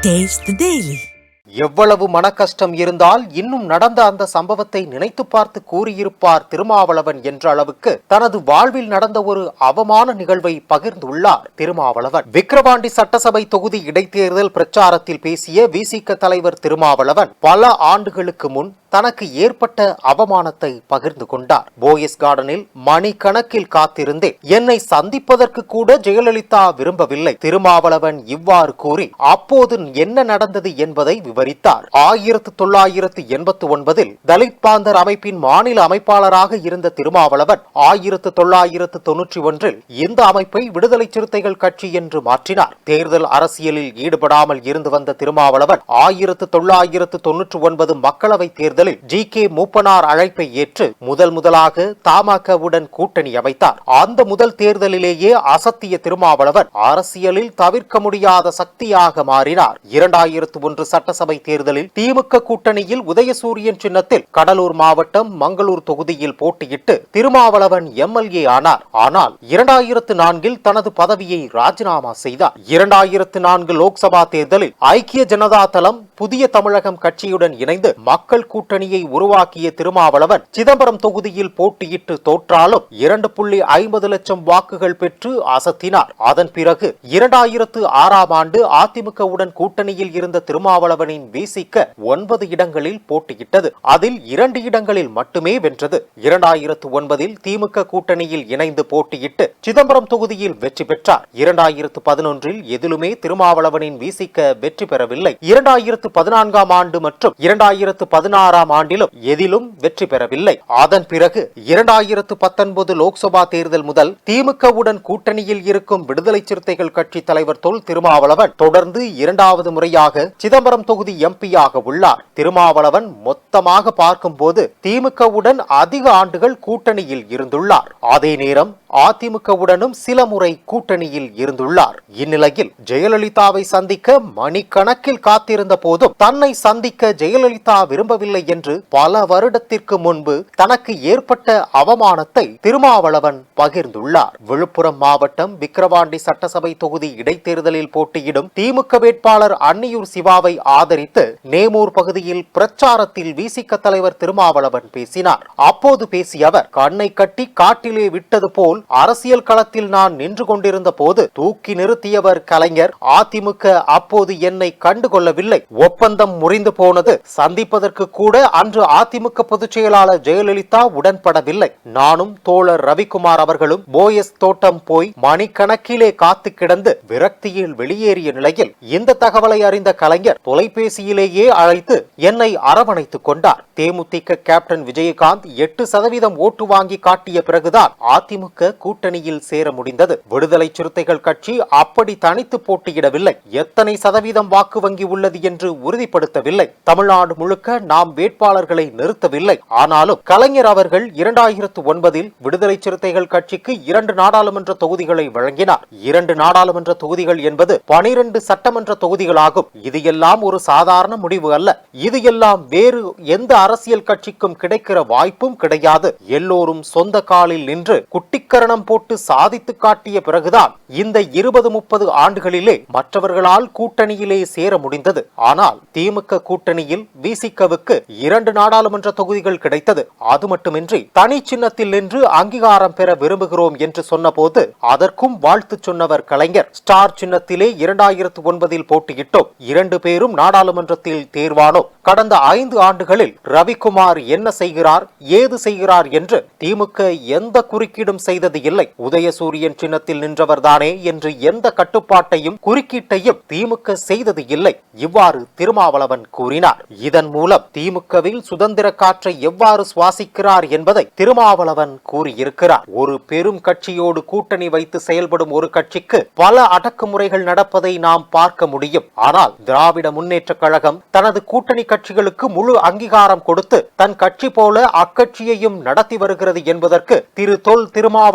Taste the Daily. எவ்வளவு மனக்கஷ்டம் இருந்தால் இன்னும் நடந்த அந்த சம்பவத்தை நினைத்து பார்த்து கூறியிருப்பார் திருமாவளவன் என்ற அளவுக்கு தனது வாழ்வில் நடந்த ஒரு அவமான நிகழ்வை பகிர்ந்துள்ளார் திருமாவளவன். விக்கிரவாண்டி சட்டசபை தொகுதி இடைத்தேர்தல் பிரச்சாரத்தில் பேசிய விசிக தலைவர் திருமாவளவன் பல ஆண்டுகளுக்கு முன் தனக்கு ஏற்பட்ட அவமானத்தை பகிர்ந்து கொண்டார். போயஸ் கார்டனில் மணிக்கணக்கில் காத்திருந்தே என்னை சந்திப்பதற்கு கூட ஜெயலலிதா விரும்பவில்லை. திருமாவளவன் இவ்வாறு கூறி அப்போது என்ன நடந்தது என்பதை விவரித்தார். ஆயிரத்து தொள்ளாயிரத்து எண்பத்து ஒன்பதில் தலித் பாந்தர் அமைப்பின் மாநில அமைப்பாளராக இருந்த திருமாவளவன் ஆயிரத்து தொள்ளாயிரத்து தொன்னூற்றி ஒன்றில் இந்த அமைப்பை விடுதலை சிறுத்தைகள் கட்சி என்று மாற்றினார். தேர்தல் அரசியலில் ஈடுபடாமல் இருந்து வந்த திருமாவளவன் ஆயிரத்து தொள்ளாயிரத்து தொன்னூற்றி ஒன்பது மக்களவை தேர்தலில் ஜி. கே. மூப்பனார் அழைப்பை ஏற்று முதல் முதலாக தமாகவுடன் கூட்டணி அமைத்தார். அந்த முதல் தேர்தலிலேயே அசத்திய திருமாவளவன் அரசியலில் தவிர்க்க முடியாத சக்தியாக மாறினார். இரண்டாயிரத்து ஒன்று சட்டசபை தேர்தலில் திமுக கூட்டணியில் உதயசூரியன் சின்னத்தில் கடலூர் மாவட்டம் மங்களூர் தொகுதியில் போட்டியிட்டு திருமாவளவன் எம்எல்ஏ ஆனார். ஆனால் இரண்டாயிரத்து நான்கில் தனது பதவியை ராஜினாமா செய்தார். இரண்டாயிரத்து நான்கு லோக்சபா தேர்தலில் ஐக்கிய ஜனதா தளம் புதிய தமிழகம் கட்சியுடன் இணைந்து மக்கள் கூட்டணியை உருவாக்கிய திருமாவளவன் சிதம்பரம் தொகுதியில் போட்டியிட்டு தோற்றாலும் இரண்டு புள்ளி ஐம்பது லட்சம் வாக்குகள் பெற்று அசத்தினார். அதன் பிறகு இரண்டாயிரத்து ஆறாம் ஆண்டு அதிமுகவுடன் கூட்டணியில் இருந்த திருமாவளவனின் விசிக ஒன்பது இடங்களில் போட்டியிட்டது. அதில் இரண்டு இடங்களில் மட்டுமே வென்றது. இரண்டாயிரத்து ஒன்பதில் திமுக கூட்டணியில் இணைந்து போட்டியிட்டு சிதம்பரம் தொகுதியில் வெற்றி பெற்றார். இரண்டாயிரத்து பதினொன்றில் எதிலுமே திருமாவளவனின் விசிக வெற்றி பெறவில்லை. இரண்டாயிரத்து பதினான்காம் ஆண்டு மற்றும் இரண்டாயிரத்து பதினாறாம் ஆண்டிலும் எதிலும் வெற்றி பெறவில்லை. அதன் பிறகு இரண்டாயிரத்து பத்தொன்பது லோக்சபா தேர்தல் முதல் திமுகவுடன் கூட்டணியில் இருக்கும் விடுதலை சிறுத்தைகள் கட்சி தலைவர் தொல் திருமாவளவன் தொடர்ந்து இரண்டாவது முறையாக சிதம்பரம் தொகுதி எம்பியாக உள்ளார். திருமாவளவன் மொத்தமாக பார்க்கும்போது திமுகவுடன் அதிக ஆண்டுகள் கூட்டணியில் இருந்துள்ளார். அதே நேரம் அதிமுகவுடனும் சில முறை கூட்டணியில் இருந்துள்ளார். இந்நிலையில் ஜெயலலிதாவை சந்திக்க மணிக்கணக்கில் காத்திருந்த போதும் தன்னை சந்திக்க ஜெயலலிதா விரும்பவில்லை என்று பல வருடத்திற்கு முன்பு தனக்கு ஏற்பட்ட அவமானத்தை திருமாவளவன் பகிர்ந்துள்ளார். விழுப்புரம் மாவட்டம் விக்கிரவாண்டி சட்டசபை தொகுதி இடைத்தேர்தலில் போட்டியிடும் திமுக வேட்பாளர் அன்னியூர் சிவாவை ஆதரித்து நேமூர் பகுதியில் பிரச்சாரத்தில் விசிக தலைவர் திருமாவளவன் பேசினார். அப்போது பேசிய அவர் கண்ணை கட்டி காட்டிலே விட்டது போல் அரசியல் களத்தில் நான் நின்று கொண்டிருந்த போது தூக்கி நிறுத்தியவர் கலைஞர் அதிமுக அப்போது என்னை கண்டுகொள்ளவில்லை. ஒப்பந்தம் முறிந்து போனது. சந்திப்பதற்கு கூட அன்று அதிமுக பொதுச் செயலாளர் ஜெயலலிதா உடன்படவில்லை. நானும் தோழர் ரவிக்குமார் அவர்களும் போயஸ் தோட்டம் போய் மணிக்கணக்கிலே காத்து கிடந்து விரக்தியில் வெளியேறிய நிலையில் இந்த தகவலை அறிந்த கலைஞர் தொலைபேசியிலேயே அழைத்து என்னை அரவணைத்துக் கொண்டார். தேமுதிக கேப்டன் விஜயகாந்த் எட்டு சதவீதம் ஓட்டு வாங்கி காட்டிய பிறகுதான் அதிமுக கூட்டணியில் சேர முடிந்தது. விடுதலை சிறுத்தைகள் கட்சி அப்படி தனித்து போட்டியிடவில்லை. எத்தனை சதவீதம் வாக்கு வங்கி உள்ளது என்று உறுதிப்படுத்தவில்லை. தமிழ்நாடு முழுக்க நாம் வேட்பாளர்களை நிறுத்தவில்லை. ஆனாலும் கலைஞர் அவர்கள் இரண்டாயிரத்து ஒன்பதில் விடுதலை சிறுத்தைகள் கட்சிக்கு இரண்டு நாடாளுமன்ற தொகுதிகளை வழங்கினார். இரண்டு நாடாளுமன்ற தொகுதிகள் என்பது பனிரெண்டு சட்டமன்ற தொகுதிகளாகும். இது எல்லாம் ஒரு சாதாரண முடிவு அல்ல. இது எல்லாம் வேறு எந்த அரசியல் கட்சிக்கும் கிடைக்கிற வாய்ப்பும் கிடையாது. எல்லோரும் சொந்த காலில் நின்று குட்டிக்க குட்டிக்கரணம் போட்டு சாதித்து காட்டிய பிறகுதான் இந்த இருபது முப்பது ஆண்டுகளிலே மற்றவர்களால் கூட்டணியிலே சேர முடிந்தது. ஆனால் திமுக கூட்டணியில் விசிகவுக்கு இரண்டு நாடாளுமன்ற தொகுதிகள் கிடைத்தது. அது மட்டுமின்றி தனி சின்னத்தில் நின்று அங்கீகாரம் பெற விரும்புகிறோம் என்று சொன்னபோது அதற்கும் வாழ்த்து சொன்னவர் கலைஞர். ஸ்டார் சின்னத்திலே இரண்டாயிரத்து ஒன்பதில் போட்டியிட்டோம். இரண்டு பேரும் நாடாளுமன்றத்தில் தேர்வானோம். கடந்த ஐந்து ஆண்டுகளில் ரவிக்குமார் என்ன செய்கிறார் ஏது செய்கிறார் என்று திமுக எந்த குறுக்கீடும் செய்த செய்தது இல்லை. உதயசூரியன் சின்னத்தில் நின்றவர்தானே என்று எந்த கட்டுப்பாட்டையும் குறுக்கீட்டையும் திமுக செய்தது இல்லை. இவ்வாறு திருமாவளவன் கூறினார். இதன் மூலம் திமுகவில் சுதந்திர காற்றை எவ்வாறு சுவாசிக்கிறார் என்பதை திருமாவளவன் கூறியிருக்கிறார். ஒரு பெரும் கட்சியோடு கூட்டணி வைத்து செயல்படும் ஒரு கட்சிக்கு பல அடக்குமுறைகள் நடப்பதை நாம் பார்க்க முடியும். ஆனால் திராவிட முன்னேற்ற கழகம் தனது கூட்டணி கட்சிகளுக்கு முழு அங்கீகாரம் கொடுத்து தன் கட்சி போல அக்கட்சியையும் நடத்தி வருகிறது என்பதற்கு திரு தொல்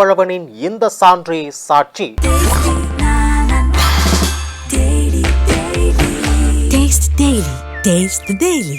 திருமாவளவனின் இந்த சான்றே சாட்சி. Taste daily